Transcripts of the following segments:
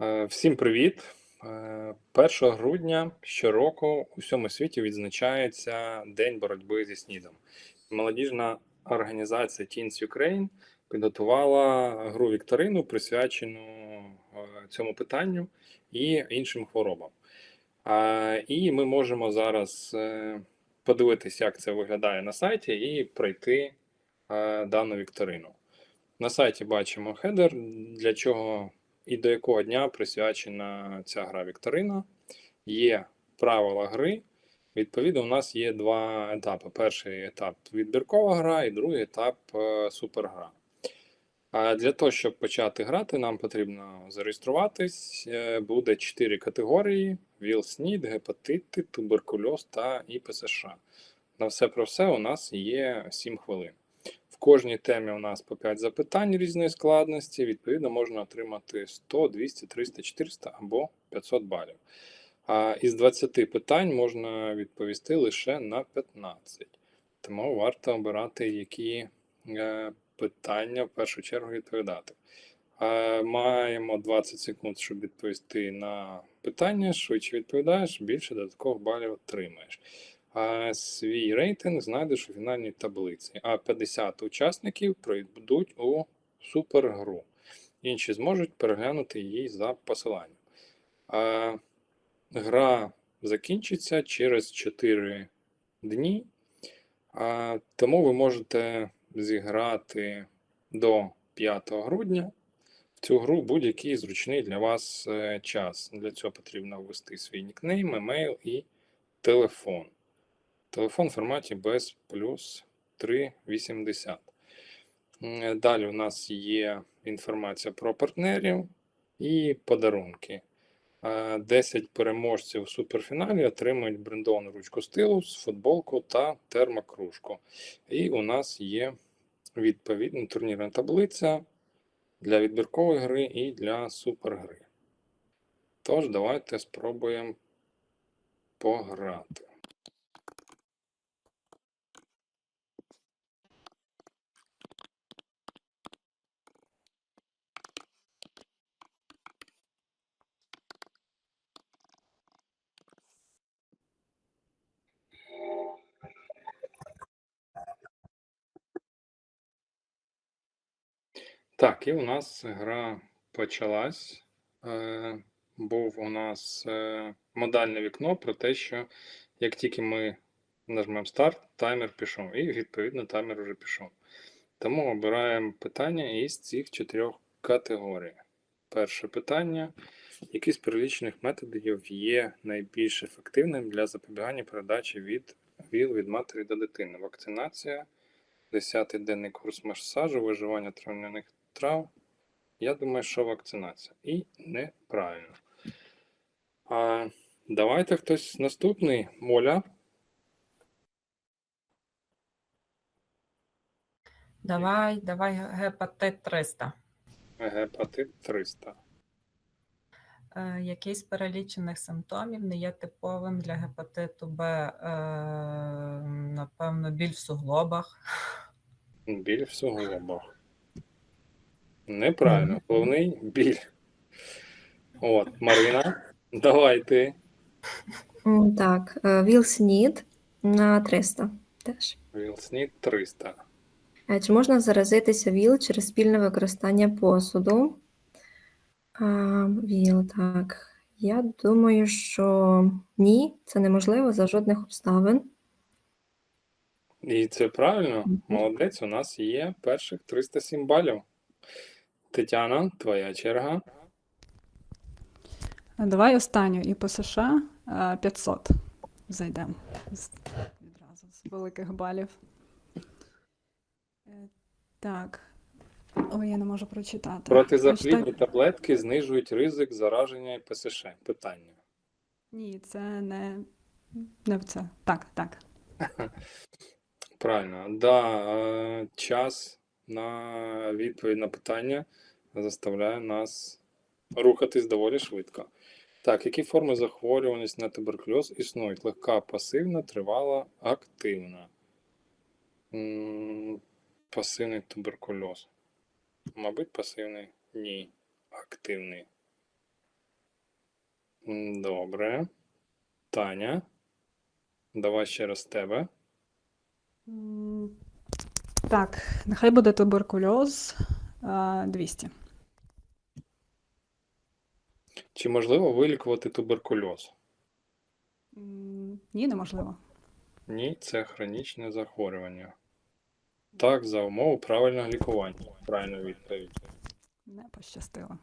Е, Всім привіт! Е, 1 грудня щороку у всьому світі відзначається День боротьби зі СНІДом. Молодіжна організація Teens Ukraine підготувала гру вікторину, присвячену е, цьому питанню і іншим хворобам. Е, І ми можемо зараз е, подивитися, як це виглядає на сайті, і пройти е, дану вікторину. На сайті бачимо хедер, для чого і до якого дня присвячена ця гра Вікторина. Є правила гри. Відповідно, у нас є два етапи. Перший етап відбіркова гра, і другий етап е, супергра. А для того, щоб почати грати, нам потрібно зареєструватись. Е, Буде 4 категорії: ВІЛ-СНІД, гепатити, туберкульоз та ІПСШ. На все про все у нас є 7 хвилин. В кожній темі у нас по 5 запитань різної складності. Відповідно, можна отримати 100, 200, 300, 400 або 500 балів. А із 20 питань можна відповісти лише на 15. Тому варто обирати, які е, питання в першу чергу відповідати. Маємо 20 секунд, щоб відповісти на питання. Швидше відповідаєш, більше додаткових балів отримаєш. Свій рейтинг знайдеш у фінальній таблиці. А 50 учасників пройдуть у супергру. Інші зможуть переглянути її за посиланням. А, гра закінчиться через 4 дні. А, тому ви можете зіграти до 5 грудня в цю гру будь-який зручний для вас е, час. Для цього потрібно ввести свій нікнейм, емейл і телефон. Телефон в форматі без плюс 380. Далі у нас є інформація про партнерів і подарунки. Е, 10 переможців у суперфіналі отримують брендовану ручку стилус, футболку та термокружку. І у нас є відповідна турнірна таблиця для відбіркової гри і для супергри. Тож, давайте спробуємо пограти. Так, і у нас гра почалась. Е, був у нас е, модальне вікно про те, що як тільки ми нажмемо старт, таймер пішов. І відповідно таймер вже пішов. Тому обираємо питання із цих чотирьох категорій. Перше питання: які з перелічених методів є найбільш ефективним для запобігання передачі від ВІЛ від матері до дитини? Вакцинація, 10-й денний курс масажу, виживання травняних трав. Я думаю, що вакцинація. І неправильно. А, давайте хтось наступний. Моля. Давай, давай гепатит 300. Гепатит 300. Е, який з перелічених симптомів не є типовим для гепатиту Б? Е, напевно, біль в суглобах. Біль в суглобах. Неправильно. Головний біль. От, Марина, давай ти. Так, е, Віл на 300 теж. Вілснід 300. Е, Чи можна заразитися ВІЛ через спільне використання посуду? ВІЛ, так. Я думаю, що ні, це неможливо за жодних обставин. І це правильно. Молодець, у нас є перших 307 балів. Тетяна, твоя черга. Давай останню і по США е, 500 зайдемо відразу з великих балів. Е, Так. Ой, я не можу прочитати. Протизаплідні Hashtag- таблетки знижують ризик зараження ПСШ. Питання. Ні, це не, не це. Так, так. Правильно. Да, е, час на відповідь на питання заставляє нас рухатись доволі швидко. Так, які форми захворюваності на туберкульоз існують? Легка, пасивна, тривала, активна. Пасивний туберкульоз. Мабуть, пасивний? Ні. Активний. Добре. Таня. Давай ще раз тебе. Так, нехай буде туберкульоз 200. Чи можливо вилікувати туберкульоз? Ні, неможливо. Ні, це хронічне захворювання. Так, за умови правильного лікування. Правильна відповідь. Не пощастило.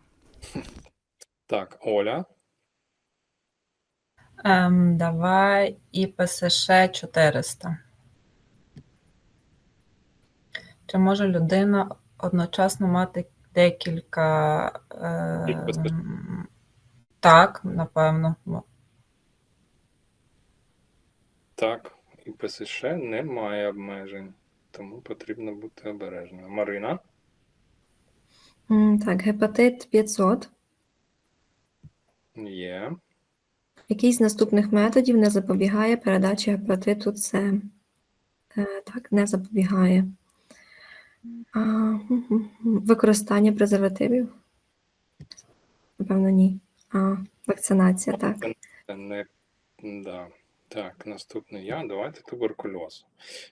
Так, Оля. Ем, давай ІПСШ 400. Чи може людина одночасно мати декілька. Ем, так, напевно. М- Так, і ПСШ немає обмежень, тому потрібно бути обережною. Марина. М, Так, гепатит 500. Є. Який з наступних методів не запобігає передачі гепатиту С? Е, Так, не запобігає. А. Використання презервативів? Напевно, ні. А, вакцинація, так. Це не да. Так, наступний я. Давайте туберкульоз.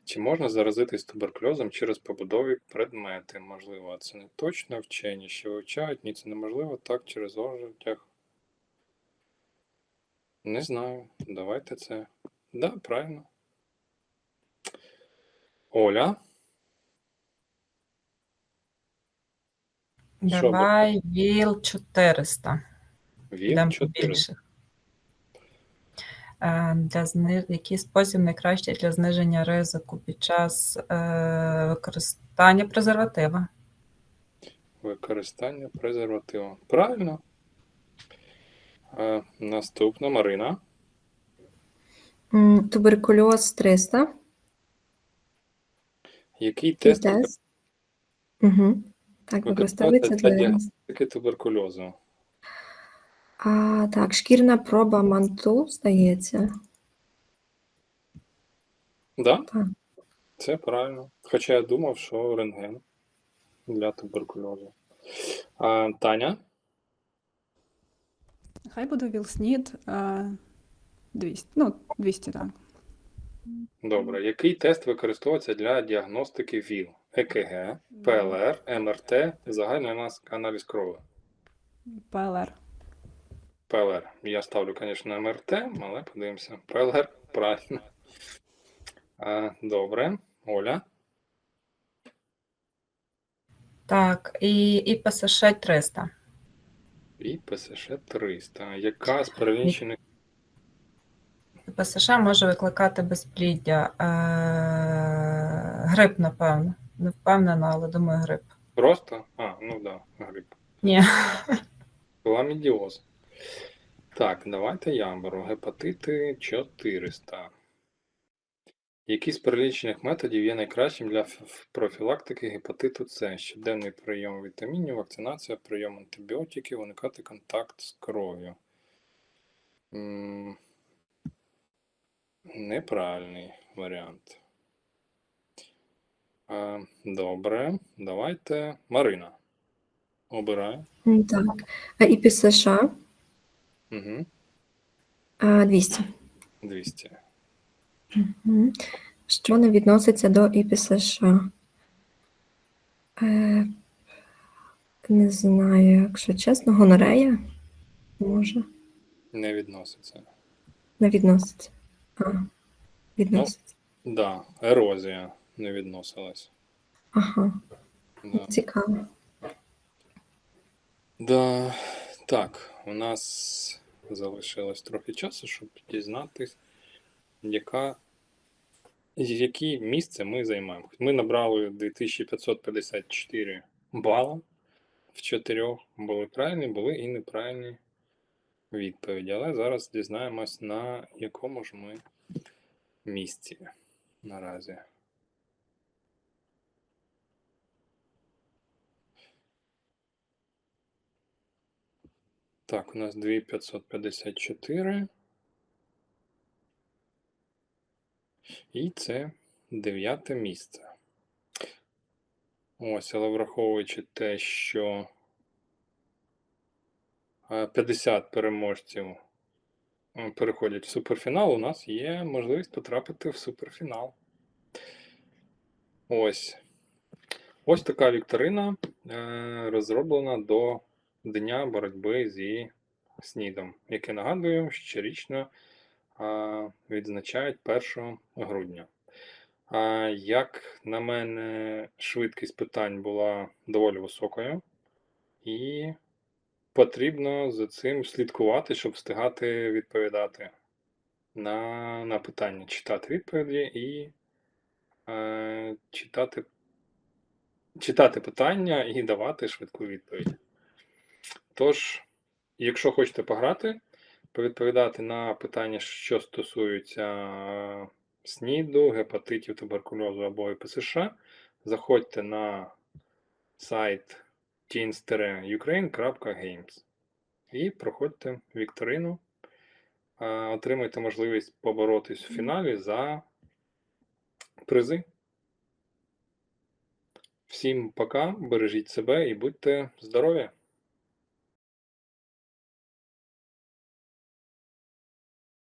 Чи можна заразитись туберкульозом через побудові предмети? Можливо, це не точно вчені, що вивчають. Ні, це неможливо так через ожитях. Не знаю. Давайте це. Да, правильно. Оля. Давай ВІЛ 400. Він Йдемо 4. більших. Е, Для зни... Який спосіб найкращий для зниження ризику під час е, використання презерватива? Використання презервативу. Правильно. Е, наступна Марина. М, Туберкульоз 300. Який тест Тест. Угу. Так, Використовується використовується для для діагностики туберкульозу? А, так, шкірна проба манту, здається. Да? Так. Це правильно. Хоча я думав, що рентген для туберкульозу. А, Таня. Нехай буде ВІЛ-СНІД 200. Ну, 200, так. Добре. Який тест використовується для діагностики ВІЛ? ЕКГ, ПЛР, МРТ, загальний анас- аналіз крові. ПЛР. ПЛР. Я ставлю, звісно, МРТ, але подивимося. ПЛР правильно. Добре. Оля. Так, і ІПСШ 300. І ПСШ 300. Яка з перелічених ІПСШ може викликати безпліддя. Е, Грип, напевно. Не впевнена, але думаю, грип. Просто? А, ну да, грип. Ні. Хламідіоз. Так, давайте я беру гепатити 400. Які з перелічених методів є найкращим для профілактики гепатиту С? Щоденний прийом вітамінів, вакцинація, прийом антибіотиків, уникати контакт з кров'ю. Неправильний варіант. Добре, давайте Марина. Обираю. М, Так. А ІПСШ Угу. а, 200. 200. Мгм. Що не відноситься до ІПСШ? Е, не знаю, якщо чесно, гонорея може Не відноситься. не відноситься. А, відноситься. Да, ерозія не відносилась. Ага, Да. цікаво. Да. Так, у нас залишилось трохи часу, щоб дізнатись, яка, які місце ми займаємо. Ми набрали 2554 бала. В чотирьох були правильні, були і неправильні відповіді. Але зараз дізнаємось, на якому ж ми місці наразі. Так, у нас 2554. І це дев'яте місце. Ось, але враховуючи те, що е, 50 переможців е, переходять в суперфінал, у нас є можливість потрапити в суперфінал. Ось. Ось така вікторина е, розроблена до Дня боротьби зі СНІДом, яке нагадую, щорічно е, відзначають 1 грудня. А, Як на мене, швидкість питань була доволі високою, і потрібно за цим слідкувати, щоб встигати відповідати на, на питання, читати відповіді і е, читати, читати питання і давати швидку відповідь. Тож, якщо хочете пограти, повідповідати на питання, що стосуються СНІДу, гепатитів, туберкульозу або ІПСШ, заходьте на сайт teens-ukraine.games і проходьте вікторину, отримайте можливість поборотись в фіналі за призи. Всім пока, бережіть себе і будьте здорові!